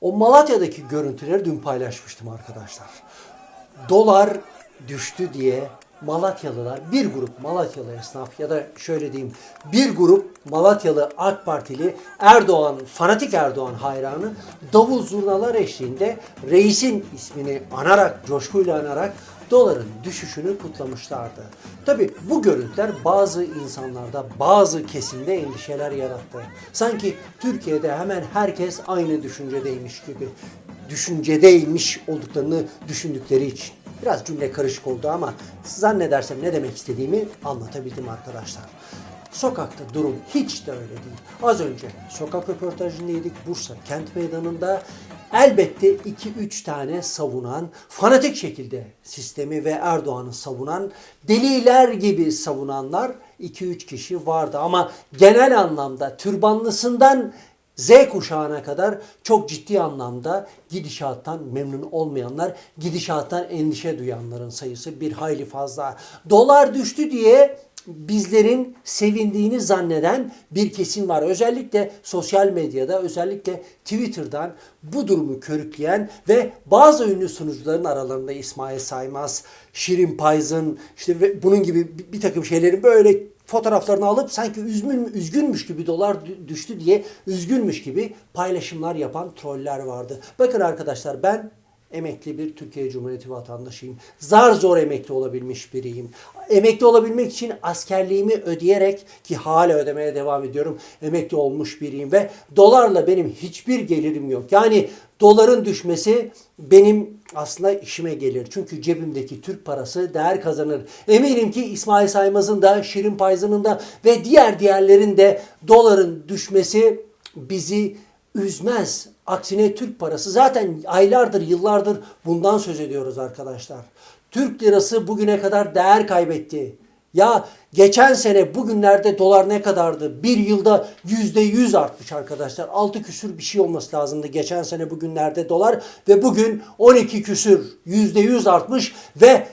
O Malatya'daki görüntüleri dün paylaşmıştım arkadaşlar. Dolar düştü diye Malatyalılar, bir grup Malatyalı esnaf ya da şöyle diyeyim bir grup Malatyalı AK Partili Erdoğan, fanatik Erdoğan hayranı davul zurnalar eşliğinde reisin ismini anarak, coşkuyla anarak doların düşüşünü kutlamışlardı. Tabi bu görüntüler bazı insanlarda, bazı kesimde endişeler yarattı. Sanki Türkiye'de hemen herkes aynı düşüncedeymiş gibi düşüncedeymiş olduklarını düşündükleri için. Biraz cümle karışık oldu ama zannedersem ne demek istediğimi anlatabildim arkadaşlar. Sokakta durum hiç de öyle değil. Az önce sokak röportajındaydık Bursa kent meydanında. Elbette 2-3 tane savunan, fanatik şekilde sistemi ve Erdoğan'ı savunan, deliler gibi savunanlar 2-3 kişi vardı. Ama genel anlamda türbanlısından Z kuşağına kadar çok ciddi anlamda gidişattan memnun olmayanlar, gidişattan endişe duyanların sayısı bir hayli fazla. Dolar düştü diye bizlerin sevindiğini zanneden bir kesim var. Özellikle sosyal medyada, özellikle Twitter'dan bu durumu körükleyen ve bazı ünlü sunucuların aralarında İsmail Saymaz, Şirin Payzın, işte bunun gibi bir, takım şeylerin böyle fotoğraflarını alıp sanki üzgün, üzgünmüş gibi dolar dü- düştü diye üzgünmüş gibi paylaşımlar yapan troller vardı. Bakın arkadaşlar ben emekli bir Türkiye Cumhuriyeti vatandaşıyım. Zar zor emekli olabilmiş biriyim. Emekli olabilmek için askerliğimi ödeyerek ki hala ödemeye devam ediyorum. Emekli olmuş biriyim ve dolarla benim hiçbir gelirim yok. Yani doların düşmesi benim aslında işime gelir. Çünkü cebimdeki Türk parası değer kazanır. Eminim ki İsmail Saymaz'ın da, Şirin Payzı'nın da ve diğer diğerlerin de doların düşmesi bizi üzmez. Aksine Türk parası zaten aylardır, yıllardır bundan söz ediyoruz arkadaşlar. Türk lirası bugüne kadar değer kaybetti. Ya geçen sene bugünlerde dolar ne kadardı? Bir yılda yüzde yüz artmış arkadaşlar. Altı küsür bir şey olması lazımdı geçen sene bugünlerde dolar. Ve bugün 12 küsür yüzde yüz artmış ve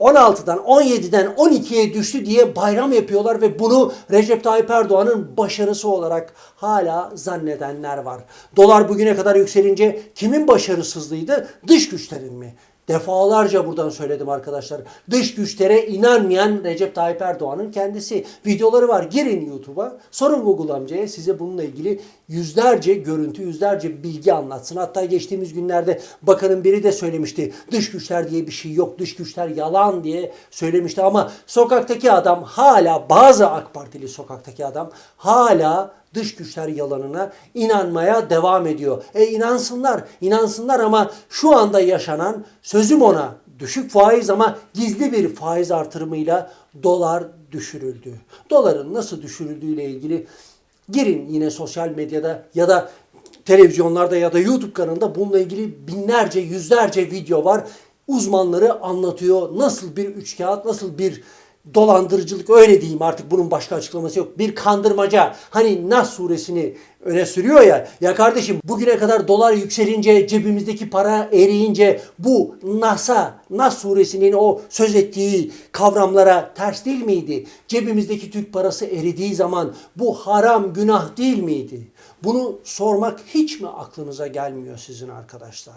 16'dan 17'den 12'ye düştü diye bayram yapıyorlar ve bunu Recep Tayyip Erdoğan'ın başarısı olarak hala zannedenler var. Dolar bugüne kadar yükselince kimin başarısızlığıydı? Dış güçlerin mi? Defalarca buradan söyledim arkadaşlar. Dış güçlere inanmayan Recep Tayyip Erdoğan'ın kendisi. Videoları var. Girin YouTube'a. Sorun Google amcaya size bununla ilgili yüzlerce görüntü, yüzlerce bilgi anlatsın. Hatta geçtiğimiz günlerde bakanın biri de söylemişti. Dış güçler diye bir şey yok. Dış güçler yalan diye söylemişti. Ama sokaktaki adam hala bazı AK Partili sokaktaki adam hala dış güçler yalanına inanmaya devam ediyor. E inansınlar, inansınlar ama şu anda yaşanan sözüm ona düşük faiz ama gizli bir faiz artırımıyla dolar düşürüldü. Doların nasıl düşürüldüğüyle ilgili girin yine sosyal medyada ya da televizyonlarda ya da YouTube kanalında bununla ilgili binlerce, yüzlerce video var. Uzmanları anlatıyor. Nasıl bir üçkağıt, nasıl bir dolandırıcılık öyle diyeyim artık bunun başka açıklaması yok. Bir kandırmaca. Hani Nas suresini öne sürüyor ya. Ya kardeşim bugüne kadar dolar yükselince cebimizdeki para eriyince bu Nas'a, Nas suresinin o söz ettiği kavramlara ters değil miydi? Cebimizdeki Türk parası eridiği zaman bu haram günah değil miydi? Bunu sormak hiç mi aklınıza gelmiyor sizin arkadaşlar?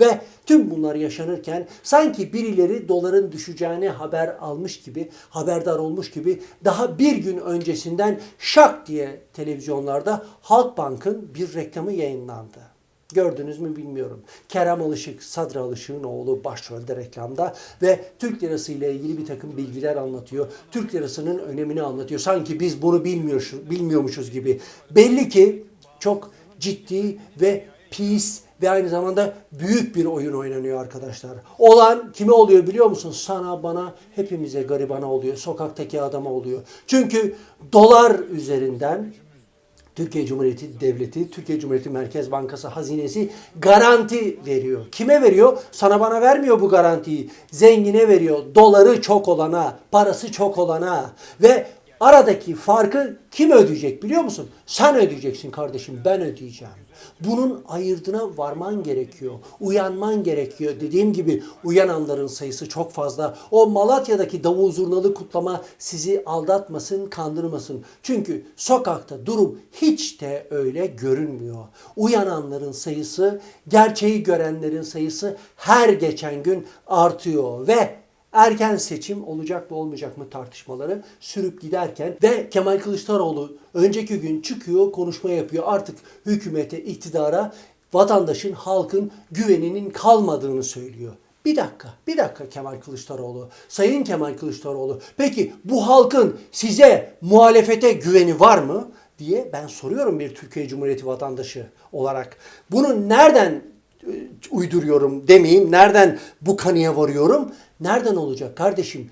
Ve tüm bunlar yaşanırken sanki birileri doların düşeceğini haber almış gibi, haberdar olmuş gibi daha bir gün öncesinden şak diye televizyonlarda Halkbank'ın bir reklamı yayınlandı. Gördünüz mü bilmiyorum. Kerem Alışık, Sadra Alışık'ın oğlu başrolde reklamda ve Türk lirası ile ilgili bir takım bilgiler anlatıyor. Türk lirasının önemini anlatıyor. Sanki biz bunu bilmiyormuşuz, bilmiyormuşuz gibi. Belli ki çok ciddi ve pis ve aynı zamanda büyük bir oyun oynanıyor arkadaşlar. Olan kime oluyor biliyor musun? Sana, bana, hepimize garibana oluyor. Sokaktaki adama oluyor. Çünkü dolar üzerinden Türkiye Cumhuriyeti Devleti, Türkiye Cumhuriyeti Merkez Bankası hazinesi garanti veriyor. Kime veriyor? Sana bana vermiyor bu garantiyi. Zengine veriyor. Doları çok olana, parası çok olana ve aradaki farkı kim ödeyecek biliyor musun? Sen ödeyeceksin kardeşim, ben ödeyeceğim. Bunun ayırdına varman gerekiyor. Uyanman gerekiyor. Dediğim gibi uyananların sayısı çok fazla. O Malatya'daki davul zurnalı kutlama sizi aldatmasın, kandırmasın. Çünkü sokakta durum hiç de öyle görünmüyor. Uyananların sayısı, gerçeği görenlerin sayısı her geçen gün artıyor ve erken seçim olacak mı olmayacak mı tartışmaları sürüp giderken ve Kemal Kılıçdaroğlu önceki gün çıkıyor konuşma yapıyor artık hükümete iktidara vatandaşın halkın güveninin kalmadığını söylüyor. Bir dakika, bir dakika Kemal Kılıçdaroğlu. Sayın Kemal Kılıçdaroğlu. Peki bu halkın size muhalefete güveni var mı? diye ben soruyorum bir Türkiye Cumhuriyeti vatandaşı olarak. Bunu nereden e, uyduruyorum demeyeyim. Nereden bu kanıya varıyorum? Nereden olacak kardeşim?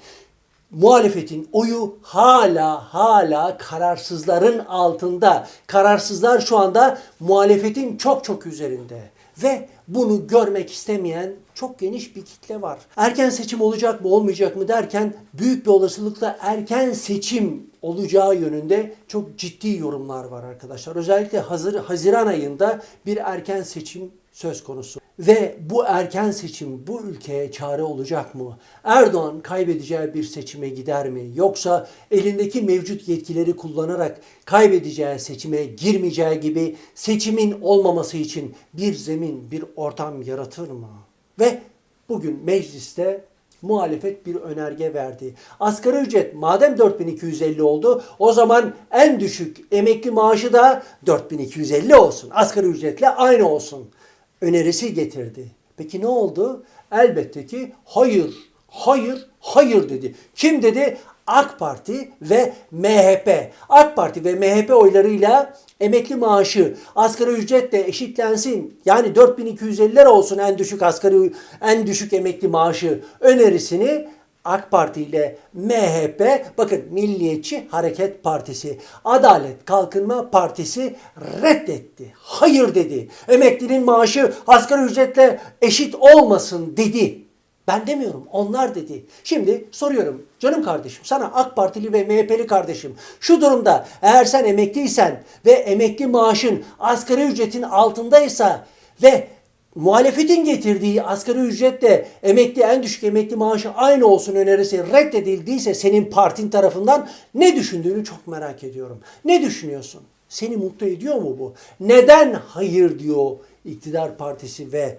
Muhalefetin oyu hala hala kararsızların altında. Kararsızlar şu anda muhalefetin çok çok üzerinde. Ve bunu görmek istemeyen çok geniş bir kitle var. Erken seçim olacak mı olmayacak mı derken büyük bir olasılıkla erken seçim olacağı yönünde çok ciddi yorumlar var arkadaşlar. Özellikle hazır, Haziran ayında bir erken seçim söz konusu. Ve bu erken seçim bu ülkeye çare olacak mı? Erdoğan kaybedeceği bir seçime gider mi? Yoksa elindeki mevcut yetkileri kullanarak kaybedeceği seçime girmeyeceği gibi seçimin olmaması için bir zemin, bir ortam yaratır mı? Ve bugün mecliste muhalefet bir önerge verdi. Asgari ücret madem 4250 oldu o zaman en düşük emekli maaşı da 4250 olsun. Asgari ücretle aynı olsun. Önerisi getirdi. Peki ne oldu? Elbette ki hayır, hayır, hayır dedi. Kim dedi? AK Parti ve MHP. AK Parti ve MHP oylarıyla emekli maaşı asgari ücretle eşitlensin. Yani 4250 lira olsun en düşük asgari en düşük emekli maaşı önerisini AK Parti ile MHP bakın Milliyetçi Hareket Partisi, Adalet Kalkınma Partisi reddetti. Hayır dedi. Emeklinin maaşı asgari ücretle eşit olmasın dedi. Ben demiyorum onlar dedi. Şimdi soruyorum canım kardeşim sana AK Partili ve MHP'li kardeşim şu durumda eğer sen emekliysen ve emekli maaşın asgari ücretin altındaysa ve muhalefetin getirdiği asgari ücretle emekli en düşük emekli maaşı aynı olsun önerisi reddedildiyse senin partin tarafından ne düşündüğünü çok merak ediyorum. Ne düşünüyorsun? Seni mutlu ediyor mu bu? Neden hayır diyor iktidar partisi ve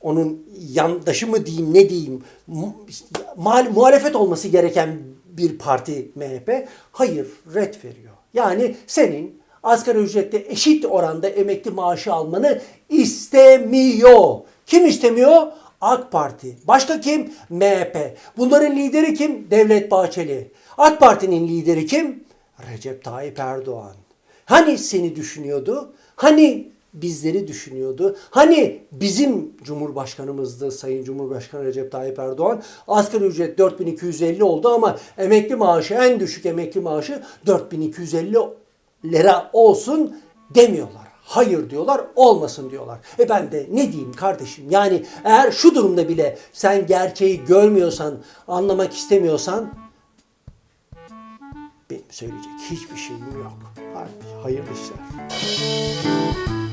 onun yandaşı mı diyeyim ne diyeyim muhal- muhalefet olması gereken bir parti MHP hayır red veriyor. Yani senin asgari ücretle eşit oranda emekli maaşı almanı istemiyor. Kim istemiyor? AK Parti. Başka kim? MHP. Bunların lideri kim? Devlet Bahçeli. AK Parti'nin lideri kim? Recep Tayyip Erdoğan. Hani seni düşünüyordu? Hani bizleri düşünüyordu? Hani bizim Cumhurbaşkanımızdı Sayın Cumhurbaşkanı Recep Tayyip Erdoğan. Asgari ücret 4250 oldu ama emekli maaşı en düşük emekli maaşı 4250 lira olsun demiyorlar. Hayır diyorlar, olmasın diyorlar. E ben de ne diyeyim kardeşim? Yani eğer şu durumda bile sen gerçeği görmüyorsan, anlamak istemiyorsan benim söyleyecek hiçbir şeyim yok. Hayırlı işler.